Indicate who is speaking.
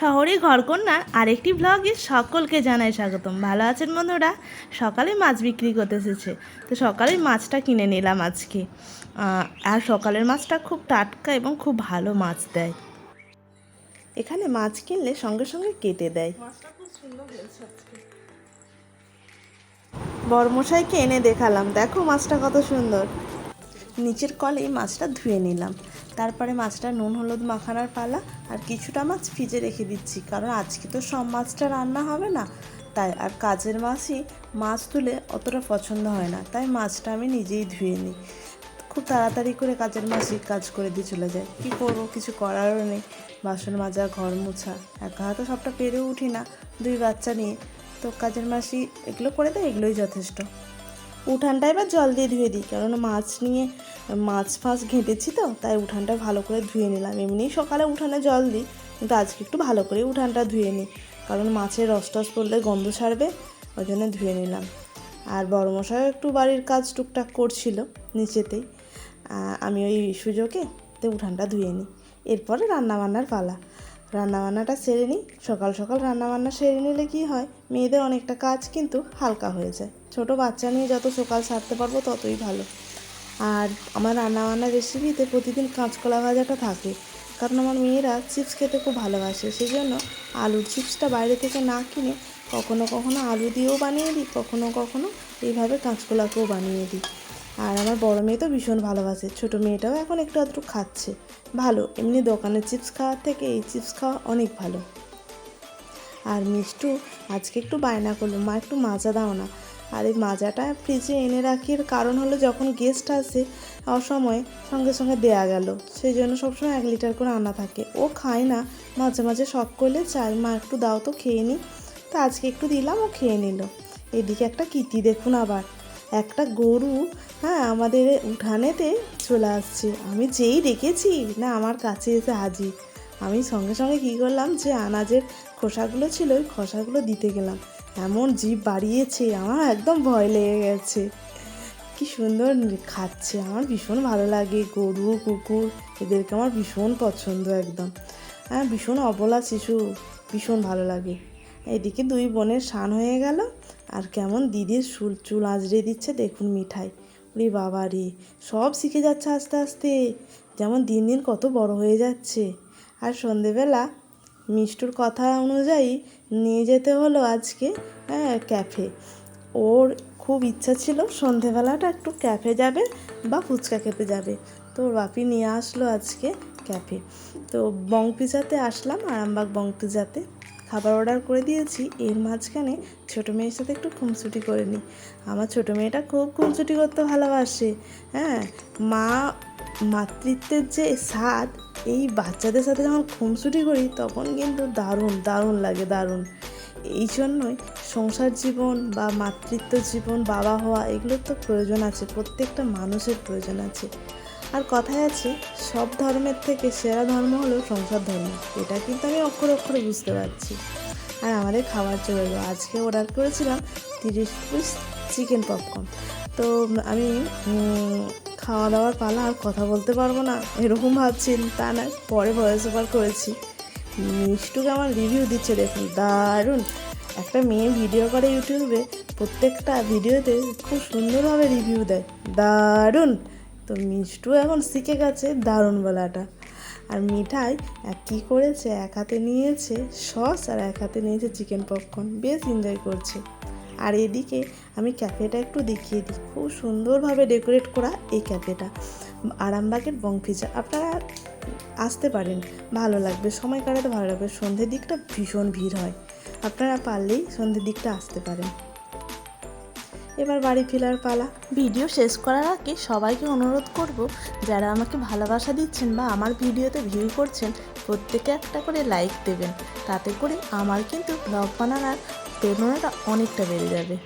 Speaker 1: শহরে ঘরকন্যার আরেকটি ব্লগে সকলকে জানাই স্বাগতম। ভালো আছেন বন্ধুরা? সকালে মাছ বিক্রি করতে এসেছে। তো সকালে মাছটা কিনে নিলাম আজকে। আর সকালের মাছটা খুব টাটকা এবং খুব ভালো মাছ দেয়। এখানে মাছ কিনলে সঙ্গে সঙ্গে কেটে দেয়। বড়মশাইকে এনে দেখালাম। দেখো মাছটা কত সুন্দর। নিচের কলেই মাছটা ধুয়ে নিলাম। তারপরে মাছটা নুন, হলুদ মাখানোর পালা আর কিছুটা মাছ ফ্রিজে রেখে দিচ্ছি, কারণ আজকে তো সব মাছটা রান্না হবে না। তাই আর কাজের মাছই মাছ তুলে অতটা পছন্দ হয় না, তাই মাছটা আমি নিজেই ধুয়ে নিই। খুব তাড়াতাড়ি করে কাজের মাছই কাজ করে দিয়ে চলে যায়। কী করব, কিছু করারও নেই, বাসন মাজা, ঘর মোছা, একা হাতে সবটা পেরেও উঠি না। দুই বাচ্চা নিয়ে, তো কাজের মাসি এগুলো করে দেয়, এগুলোই যথেষ্ট। উঠানটা এবার জল দিয়ে ধুয়ে দিই কারণ মাছ নিয়ে, মাছ ফাছ ঘেঁটেছি তো, তাই উঠানটা ভালো করে ধুয়ে নিলাম। এমনিই সকালে উঠানে জল দিই, কিন্তু আজকে একটু ভালো করে উঠানটা ধুয়ে নিই, কারণ মাছের রস টস পড়লে গন্ধ ছাড়বে ওই জন্য ধুয়ে নিলাম। আর বড় মশাইও একটু বাড়ির কাজ টুকটাক করছিল নিচেতেই আমি ওই সুযোগে তো উঠানটা ধুয়ে নিই, এরপরে রান্নাবান্নার পালা। রান্নাবান্নাটা সেরে নিই। সকাল সকাল রান্নাবান্না সেরে নিলে কি হয়? মেয়েদের অনেকটা কাজ কিন্তু হালকা হয়ে যায়। ছোট বাচ্চা নিয়ে যত সকাল সারতে পারব ততই ভালো। আর আমার রান্নাবান্নার রেসিপিতে প্রতিদিন কাঁচকলা ভাজাটা থাকে। কারণ আমার মেয়েরা চিপস খেতে খুব ভালোবাসে। সেই জন্য আলুর চিপসটা বাইরে থেকে না কিনে কখনো কখনো আলু দিয়েও বানিয়ে দিই, কখনো কখনো এইভাবে কাঁচকলাকেও বানিয়ে দিই। আর আমার বড় মেয়ে তো ভীষণ ভালোবাসে, ছোটো মেয়েটাও এখন একটু আধটু খাচ্ছে। ভালো, এমনি দোকানের চিপস খাওয়ার থেকে এই চিপস খাওয়া অনেক ভালো। আর মিষ্টু, আজকে একটু বায়না করল, মা একটু মাজা দাও না। আর এই মাজাটা ফ্রিজে এনে রাখি, এর কারণ হলো যখন গেস্ট আসে, অসময়ে সঙ্গে সঙ্গে দেয়া গেল। সেই জন্য সবসময় এক লিটার করে আনা থাকে। ও খায় না, মাঝে মাঝে শখ করলে চাই মা একটু দাও তো খেয়ে নি। তা আজকে একটু দিলাম, ও খেয়ে নিল। এদিকে একটা কীর্তি দেখুন আবার। একটা গরু হ্যাঁ আমাদের উঠানেতে চলে আসছে। আমি যেই দেখেছি না, আমার কাছে এসে হাজির। আমি সঙ্গে সঙ্গে কী করলাম যে, আনাজের খোসাগুলো ছিল, ওই খোসাগুলো দিতে গেলাম। এমন জিভ বাড়িয়েছে, আমার একদম ভয় লেগে গেছে। কি সুন্দর খাচ্ছে, আমার ভীষণ ভালো লাগে, গরু, কুকুর, এদেরকে আমার ভীষণ পছন্দ একদম। হ্যাঁ ভীষণ অবলা শিশু, ভীষণ ভালো লাগে। এদিকে দুই বোনের শান হয়ে গেল। আর কেমন দিদির চুল চুল আঁচড়ে দিচ্ছে দেখুন মিঠাই। ওরে বাবা রে, সব শিখে যাচ্ছে আস্তে আস্তে। যেমন দিন দিন কত বড় হয়ে যাচ্ছে। আর সন্ধেবেলা মিষ্টুর কথা অনুযায়ী নিয়ে যেতে হলো আজকে হ্যাঁ ক্যাফে। ওর খুব ইচ্ছা ছিল সন্ধেবেলাটা একটু ক্যাফে যাবে বা ফুচকা খেতে যাবে। তো ওর বাপি নিয়ে আসলো আজকে ক্যাফে। তো বং পিজাতে আসলাম, আরামবাগ বং পিজাতে। খাবার অর্ডার করে দিয়েছি, এর মাঝখানে ছোটো মেয়ের সাথে একটু খুমছুটি করে নিই। আমার ছোটো মেয়েটা খুব খুমছুটি করতে ভালোবাসে হ্যাঁ? মা, মাতৃত্বের যে স্বাদ, এই বাচ্চাদের সাথে যখন খুমছুটি করি তখন কিন্তু দারুণ দারুণ লাগে, দারুণ। এই জন্যই সংসার জীবন বা মাতৃত্ব জীবন, বাবা হওয়া এগুলোর তো প্রয়োজন আছে, প্রত্যেকটা মানুষের প্রয়োজন আছে। আর কথায় আছে, সব ধর্মের থেকে সেরা ধর্ম হলো সংসার ধর্ম। এটা কিন্তু আমি অক্ষরে অক্ষরে বুঝতে পারছি। আর আমাদের খাবার চলে এলো। আজকে অর্ডার করেছিলাম তিরিশ পিস চিকেন পপকর্ন তো আমি খাওয়া দাওয়ার পালা আর কথা বলতে পারব না, এরকম ভাবছেন। তা না, পরে ভয়েস ওভার করেছি। মিষ্টুকে আমার রিভিউ দিচ্ছে, দেখুন, দারুণ। একটা মেয়ে ভিডিও করে ইউটিউবে, প্রত্যেকটা ভিডিওতে খুব সুন্দরভাবে রিভিউ দেয়। দারুণ! তো মিষ্টু এখন শিখে গেছে দারুণ বলাটা। আর মিঠাই কী করেছে? এক হাতে নিয়েছে সস আর এক হাতে নিয়েছে চিকেন পপকর্ন বেশ এনজয় করছে। আর এদিকে আমি ক্যাফেটা একটু দেখিয়ে দিই। খুব সুন্দরভাবে ডেকোরেট করা এই ক্যাফেটা আরামবাগের বংফিজা আপনারা আসতে পারেন। ভালো লাগবে, সময় কাটাতে ভালো লাগবে। সন্ধ্যের দিকটা ভীষণ ভিড় হয়। আপনারা পারলেই সন্ধ্যের দিকটা আসতে পারেন। এবার বাড়ি ফেরার পালা। ভিডিও শেষ করার আগে সবাইকে অনুরোধ করব, যারা আমাকে ভালোবাসা দিচ্ছেন বা আমার ভিডিওতে ভিউ করছেন, প্রত্যেকে একটা করে লাইক দেবেন। তাতে করে আমার কিন্তু ব্লগ বানানোর প্রেরণাটা অনেকটা বেড়ে যাবে।